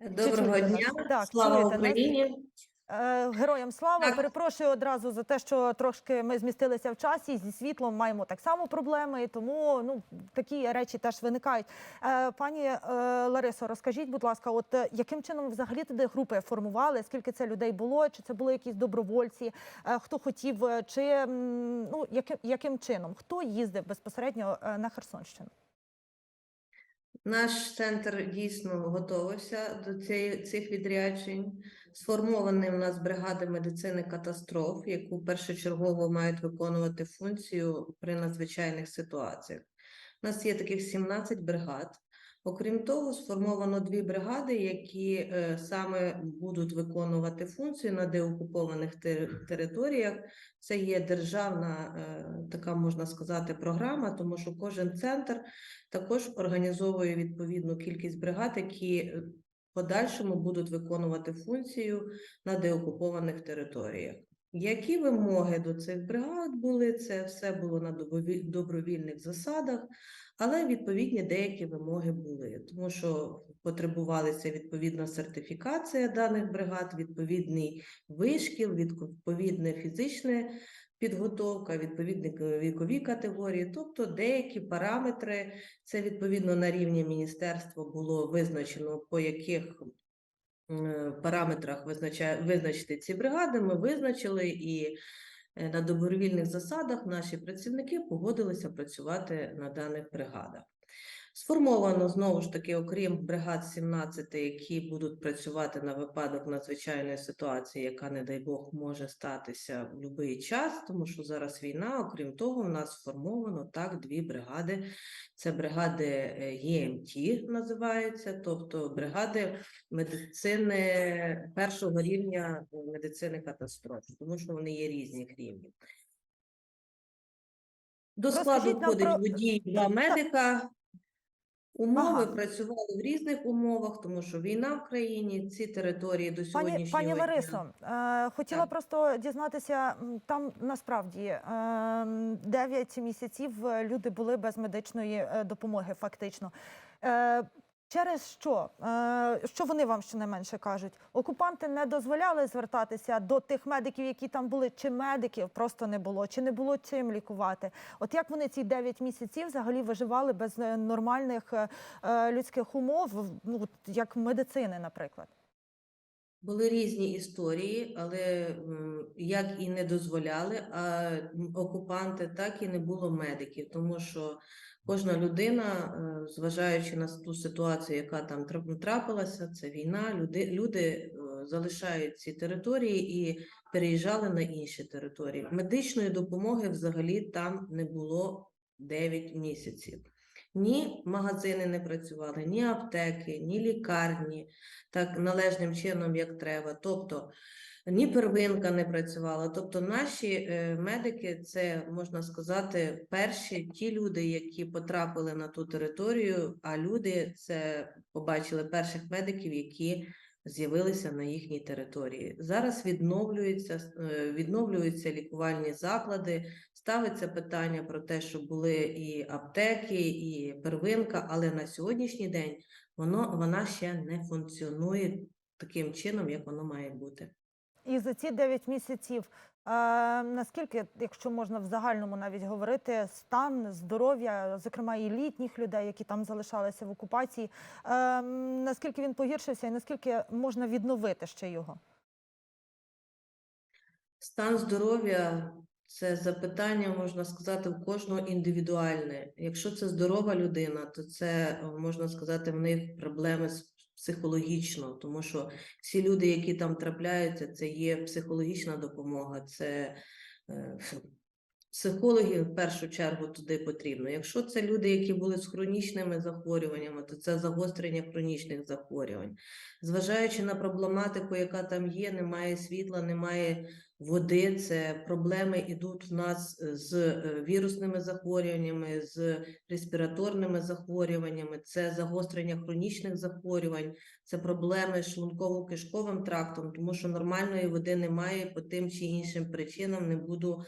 Доброго дня. Так, слава чуєте? Україні. Е, Героям слава. Так. Перепрошую одразу за те, що трошки ми змістилися в часі. Зі світлом маємо так само проблеми, тому ну такі речі теж виникають. Е, Пані е, Ларисо, розкажіть, будь ласка, от яким чином взагалі туди групи формували? Скільки це людей було? Чи це були якісь добровольці? Хто хотів, чи ну яким яким чином? Хто їздив безпосередньо на Херсонщину? Наш центр дійсно готувався до цих відряджень. Сформовані у нас бригади медицини катастроф, яку першочергово мають виконувати функцію при надзвичайних ситуаціях. У нас є таких 17 бригад. Окрім того, сформовано дві бригади, які е, саме будуть виконувати функцію на деокупованих тери- територіях. Це є державна, е, така можна сказати, програма, тому що кожен центр також організовує відповідну кількість бригад, які е, в подальшому будуть виконувати функцію на деокупованих територіях. Які вимоги до цих бригад були? Це все було на добровільних засадах, але відповідні деякі вимоги були, тому що потребувалася відповідна сертифікація даних бригад, відповідний вишкіл, відповідне фізичне підготовка, відповідні вікові категорії, тобто деякі параметри, це відповідно на рівні міністерства було визначено, по яких параметрах визначає, визначити ці бригади. Ми визначили і е, на добровільних засадах наші працівники погодилися працювати на даних бригадах. Сформовано знову ж таки, окрім бригад 17, які будуть працювати на випадок надзвичайної ситуації, яка, не дай Бог, може статися в будь-який час, тому що зараз війна. Окрім того, в нас сформовано так дві бригади. Це бригади е, ЄМТ називаються, тобто бригади медицини першого рівня е, медицини катастроф, тому що вони є різних рівнів. До складу входить водій, два медика. Умови Ага. працювали в різних умовах, тому що війна в країні, ці території до Пані, сьогоднішнього пані дня. Ларисо, е, хотіла Так. просто дізнатися, там насправді е, 9 місяців е, люди були без медичної е, допомоги, фактично. Е, Через що? Е, Що вони вам щонайменше кажуть? Окупанти не дозволяли звертатися до тих медиків, які там були, чи медиків просто не було, чи не було чим лікувати. От як вони ці 9 місяців взагалі виживали без е, нормальних е, людських умов, ну як медицини, наприклад? Були різні історії, але як і не дозволяли, а окупанти, так і не було медиків, тому що кожна людина, е, зважаючи на ту ситуацію, яка там трапилася, це війна, люди, люди е, залишають ці території і переїжджали на інші території. Медичної допомоги взагалі там не було 9 місяців. Ні магазини не працювали, ні аптеки, ні лікарні так належним чином, як треба. Тобто ні первинка не працювала. Тобто, наші е, медики, це можна сказати, перші ті люди, які потрапили на ту територію. А люди це побачили перших медиків, які з'явилися на їхній території. Зараз відновлюються, е, відновлюються лікувальні заклади. Ставиться питання про те, що були і аптеки, і первинка, але на сьогоднішній день воно вона ще не функціонує таким чином, як воно має бути. І за ці 9 місяців, е, наскільки, якщо можна в загальному навіть говорити, стан здоров'я, зокрема і літніх людей, які там залишалися в окупації, е, наскільки він погіршився і наскільки можна відновити ще його? Стан здоров'я це запитання, можна сказати, в кожного індивідуальне. Якщо це здорова людина, то це можна сказати, в них проблеми з психологічно, тому що всі люди, які там трапляються, це є психологічна допомога, це е, психологи в першу чергу туди потрібно. Якщо це люди, які були з хронічними захворюваннями, то це загострення хронічних захворювань. Зважаючи на проблематику, яка там є, немає світла, немає води, це проблеми йдуть в нас з е, вірусними захворюваннями, з респіраторними захворюваннями, це загострення хронічних захворювань, це проблеми з шлунково-кишковим трактом, тому що нормальної води немає по тим чи іншим причинам. Не буду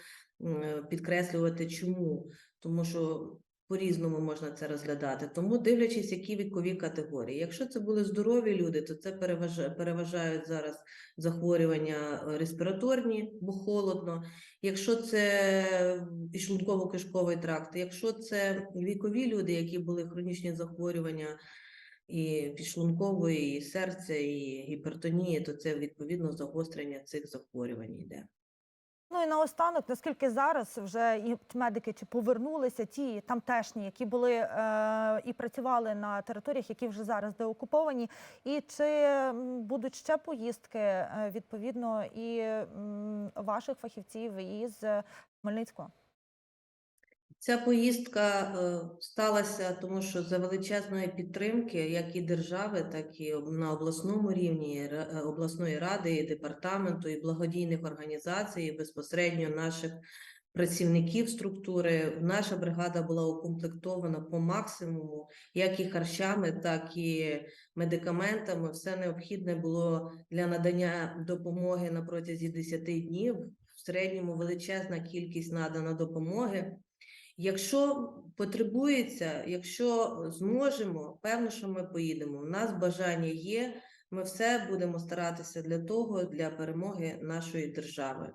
підкреслювати чому, тому що по-різному можна це розглядати. Тому дивлячись, які вікові категорії. Якщо це були здорові люди, то це переважають зараз захворювання е, респіраторні, бо холодно. Якщо це підшлунково-кишковий тракт, якщо це вікові люди, які були хронічні захворювання і підшлункової, і серця, і гіпертонії, то це відповідно загострення цих захворювань йде. Ну і наостанок, наскільки зараз вже і медики чи повернулися ті тамтешні, які були е, і працювали на територіях, які вже зараз деокуповані, і чи будуть ще поїздки е, відповідно і ваших фахівців із Хмельницького? Ця поїздка е, сталася, тому що за величезної підтримки, як і держави, так і на обласному рівні е, обласної ради, і департаменту, і благодійних організацій, і безпосередньо наших працівників структури. Наша бригада була укомплектована по максимуму, як і харчами, так і медикаментами. Все необхідне було для надання допомоги на протязі 10 днів. В середньому величезна кількість надана допомоги. Якщо потребується, якщо зможемо, певно, що ми поїдемо. У нас бажання є. Ми все будемо старатися для того, для перемоги нашої держави.